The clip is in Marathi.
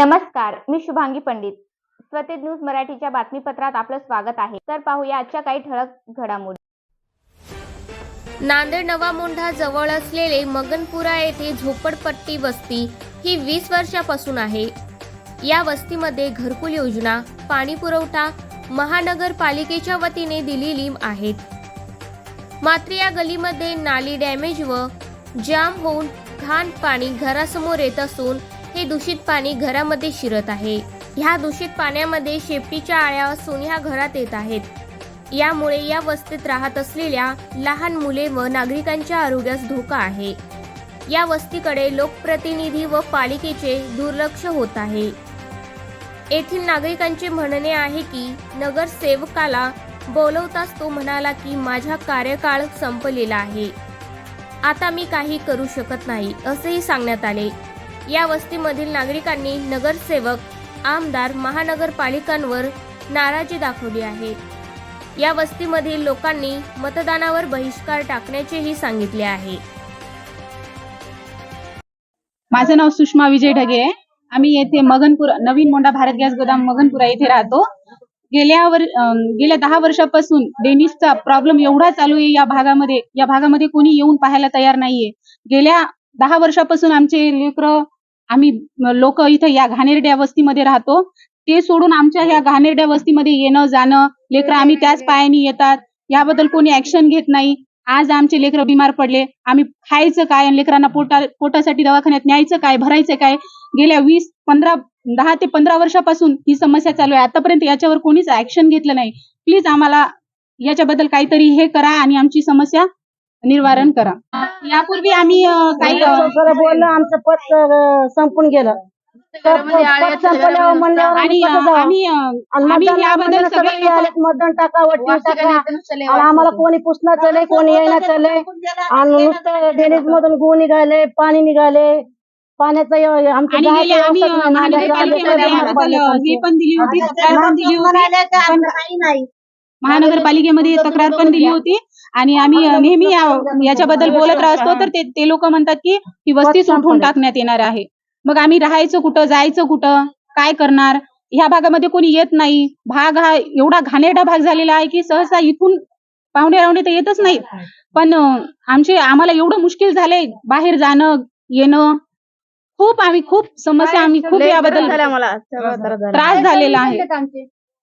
नमस्कार मी शुभांगी पंडित. स्वतेज न्यूज मराठीच्या बातमीपत्रात आपलं स्वागत आहे. तर पाहूया आजच्या काही ठळक घडामोडी. नांदेड नवा मोंढा जवळ असलेले मगनपुरा येथे झोपडपट्टी वस्ती ही वीस वर्षापासून आहे. या वस्तीमध्ये घरकुल योजना पाणी पुरवठा महानगरपालिकेच्या वतीने दिलेली आहेत. मात्र या गलीमध्ये नाली डॅमेज व जाम होऊन घाण पाणी घरासमोर येत असून हे दूषित पाणी घरामध्ये शिरत आहे. ह्या दूषित पाण्यामध्ये शेपटीच्या आळ्या असून ह्या घरात येत आहेत. यामुळे या वस्तीत राहत असलेल्या लहान मुले व नागरिकांच्या आरोग्यास धोका आहे. या वस्तीकडे लोकप्रतिनिधी व पालिकेचे दुर्लक्ष होत आहे. येथील नागरिकांचे म्हणणे आहे की नगरसेवकाला बोलवताच तो म्हणाला की माझा कार्यकाळ संपलेला आहे. आता मी काही करू शकत नाही असेही सांगण्यात आले. या वस्तीमधील नागरिकांनी नगरसेवक आमदार महानगरपालिकांवर नाराजी दाखवली आहे. या वस्तीमधील लोकांनी मतदानावर बहिष्कार टाकण्याचेही सांगितले आहे. माझं नाव सुषमा विजय ढगे आहे. आम्ही येथे मगनपुरा नवीन मोंडा भारत गॅस गोदाम मगनपुरा येथे राहतो. गेल्या वर अं, गेल्या दहा वर्षापासून डेनिसचा प्रॉब्लेम एवढा चालू आहे या भागामध्ये या भागामध्ये कोणी येऊन पाहायला तयार नाहीये. गेल्या दहा वर्षापासून आमचे लेकरं आम्ही लोक इथं या घाणेरड्या वस्तीमध्ये राहतो. ते सोडून आमच्या ह्या घाणेरड्या वस्तीमध्ये येणं जाणं लेकरं आम्ही त्याच पायाने येतात. याबद्दल कोणी ऍक्शन घेत नाही. आज आमचे लेकरं बिमार पडले. आम्ही खायचं काय आणि लेकरांना पोटा पोटासाठी दवाखान्यात न्यायचं काय भरायचं काय? गेल्या वीस पंधरा दहा ते पंधरा वर्षापासून ही समस्या चालू आहे. आतापर्यंत याच्यावर कोणीच ऍक्शन घेतलं नाही. प्लीज आम्हाला याच्याबद्दल काहीतरी हे करा आणि आमची समस्या निवारण करा. यापूर्वी आम्ही अं, काही अं, खरं बोललं आमचं पद अं, संपून गेलं तर पद संपल्यावर म्हणल्यावर आणि आम्ही अं, कसं जाऊ? आम्ही अं, आणि आम्ही मतदान याबद्दल सगळे सगळे आलेत, मतदान टाका वोटिंग टाका आणि आम्हाला कोणी पुसणं चालय कोणी येणं चालय आणि नुसतं ड्रेनेज मधून गु निघाले पाणी निघाले पाण्याचं आमच्या आणि आम्ही अं, नाही. महानगरपालिकेमध्ये अं, हे पण दिली होती तक्रार पण दिली होती पण महानगरपालिकेमध्ये तक्रार पण दिली होती आणि आम्ही नेहमी या- याच्याबद्दल बोलत असतो तर ते ते लोक म्हणतात की ही वस्ती उठवून टाकण्यात येणार आहे. मग आम्ही राहायचं कुठं जायचं कुठं काय करणार? ह्या भागामध्ये कोणी येत नाही. भाग हा एवढा घाणेरडा भाग झालेला आहे की सहसा इथून पाहुणे रावणे तर येतच नाही पण आमचे आम्हाला एवढं मुश्किल झालंय बाहेर जाणं येणं. खूप आम्ही खूप समस्या आम्ही खूप याबद्दल त्रास झालेला आहे.